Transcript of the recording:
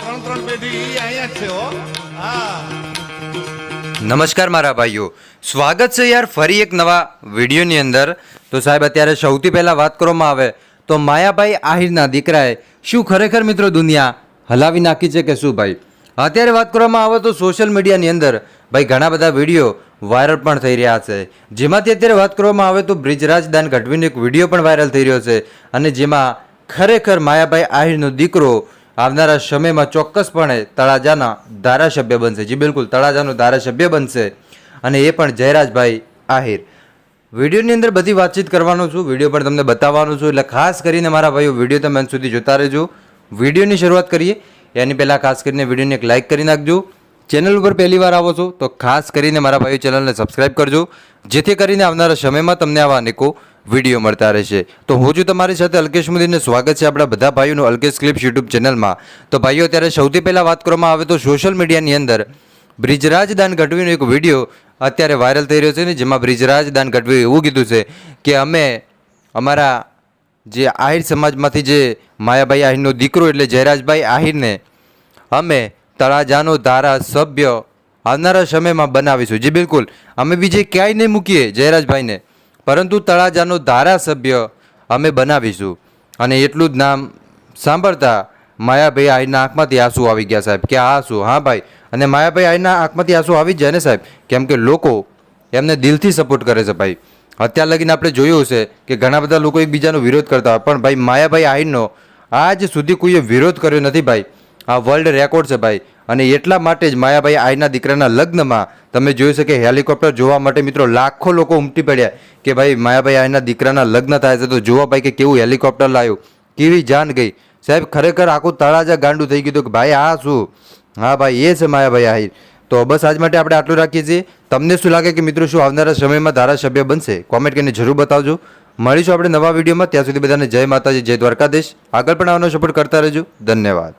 ત્રણ ત્રણ પેઢી અહીંયા છે હો હા નમસ્કાર મારા ભાઈઓ. સ્વાગત છે યાર ફરી એક નવા વિડીયોની અંદર. તો સાહેબ, અત્યારે સૌથી પહેલાં વાત કરવામાં આવે તો માયાભાઈ આહિરના દીકરાએ શું ખરેખર મિત્રો દુનિયા હલાવી નાખી છે કે શું ભાઈ? અત્યારે વાત કરવામાં આવે તો સોશિયલ મીડિયાની અંદર ભાઈ ઘણા બધા વીડિયો વાયરલ પણ થઈ રહ્યા છે. જેમાંથી અત્યારે વાત કરવામાં આવે તો બ્રિજરાજ દાન ગઢવીનો એક વીડિયો પણ વાયરલ થઈ રહ્યો છે. અને જેમાં ખરેખર માયાભાઈ આહિરનો દીકરો આવનારા સમયમાં ચોક્કસપણે તળાજાના ધારાસભ્ય બનશે. જી બિલકુલ, તળાજાનો ધારાસભ્ય બનશે અને એ પણ જયરાજભાઈ આહિર. વિડીયોની અંદર બધી વાતચીત કરવાનો છું, વીડિયો પણ તમને બતાવવાનો છું. એટલે ખાસ કરીને મારા ભાઈઓ, વીડિયો તમે અંત સુધી જોતા રહેજો. વિડીયોની શરૂઆત કરીએ. એની પહેલાં ખાસ કરીને વિડીયોને એક લાઇક કરી નાખજો. ચેનલ ઉપર પહેલી વાર આવો છો, તો ખાસ કરીને મારા ભાઈઓ ચેનલને સબસ્ક્રાઈબ કરજો. જેથી કરીને આવનારા સમયમાં તમને આવા અનેકો વીડિયો મળતા રહેશે. તો હું છું તમારી સાથે અલ્કેશ મોદીને સ્વાગત છે આપણા બધા ભાઈઓનું અલ્કેશ ક્લિપ્સ યુટ્યુબ ચેનલમાં. તો ભાઈઓ, અત્યારે સૌથી પહેલાં વાત કરવામાં આવે તો સોશિયલ મીડિયાની અંદર બ્રિજરાજ દાન ગઢવીનો એક વીડિયો અત્યારે વાયરલ થઈ રહ્યો છે ને, જેમાં બ્રિજરાજ દાન ગઢવીએ એવું કીધું છે કે અમે અમારા જે આહિર સમાજમાંથી જે માયાભાઈ આહિરનો દીકરો એટલે જયરાજભાઈ આહિરને અમે તળાજાનો ધારાસભ્ય આવનારા સમયમાં બનાવીશું. જી બિલકુલ. અમે બીજે ક્યાંય નહીં મૂકીએ જયરાજભાઈને. પરંતુ તળાજાનો ધારાસભ્ય અમે બનાવીશું. અને એટલું જ નામ સાંભળતા માયાભાઈ આઈના આંખમાંથી આંસુ આવી ગયા સાહેબ. કે આંસુ? હા ભાઈ. અને માયાભાઈ આઈના આંખમાંથી આંસુ આવી જ જાય ને સાહેબ? કેમ કે લોકો એમને દિલથી સપોર્ટ કરે છે ભાઈ. અત્યાર લગીને આપણે જોયું છે કે ઘણા બધા લોકો એકબીજાનો વિરોધ કરતા હોય. પણ ભાઈ, માયાભાઈ આહિરનો આજ સુધી કોઈએ વિરોધ કર્યો નથી ભાઈ. આ વર્લ્ડ રેકોર્ડ છે ભાઈ. અને એટલા માટે જ માયાભાઈ આઈના દીકરાના લગ્નમાં તમે જોયું છે કે હેલિકોપ્ટર જોવા માટે મિત્રો લાખો લોકો ઉમટી પડ્યા કે ભાઈ માયાભાઈ આઈના દીકરાના લગ્ન થાય છે તો જોવા ભાઈ કે કેવું હેલિકોપ્ટર લાવ્યું કેવી જાન ગઈ. સાહેબ, ખરેખર આખું તળાજા ગાંડું થઈ ગયું કે ભાઈ આ શું? હા ભાઈ, એ છે માયાભાઈ આહિર. તો બસ આજ માટે આપણે આટલું રાખીએ છીએ. તમને શું લાગે કે મિત્રો શું આવનારા સમયમાં ધારાસભ્ય બનશે? કોમેન્ટ કરીને જરૂર બતાવજો. મળીશું આપણે નવા વિડીયોમાં. ત્યાં સુધી બધાને જય માતાજી, જય દ્વારકાધીશ. આગળ પણ આવવાનો સપોર્ટ કરતા રહેજો. ધન્યવાદ.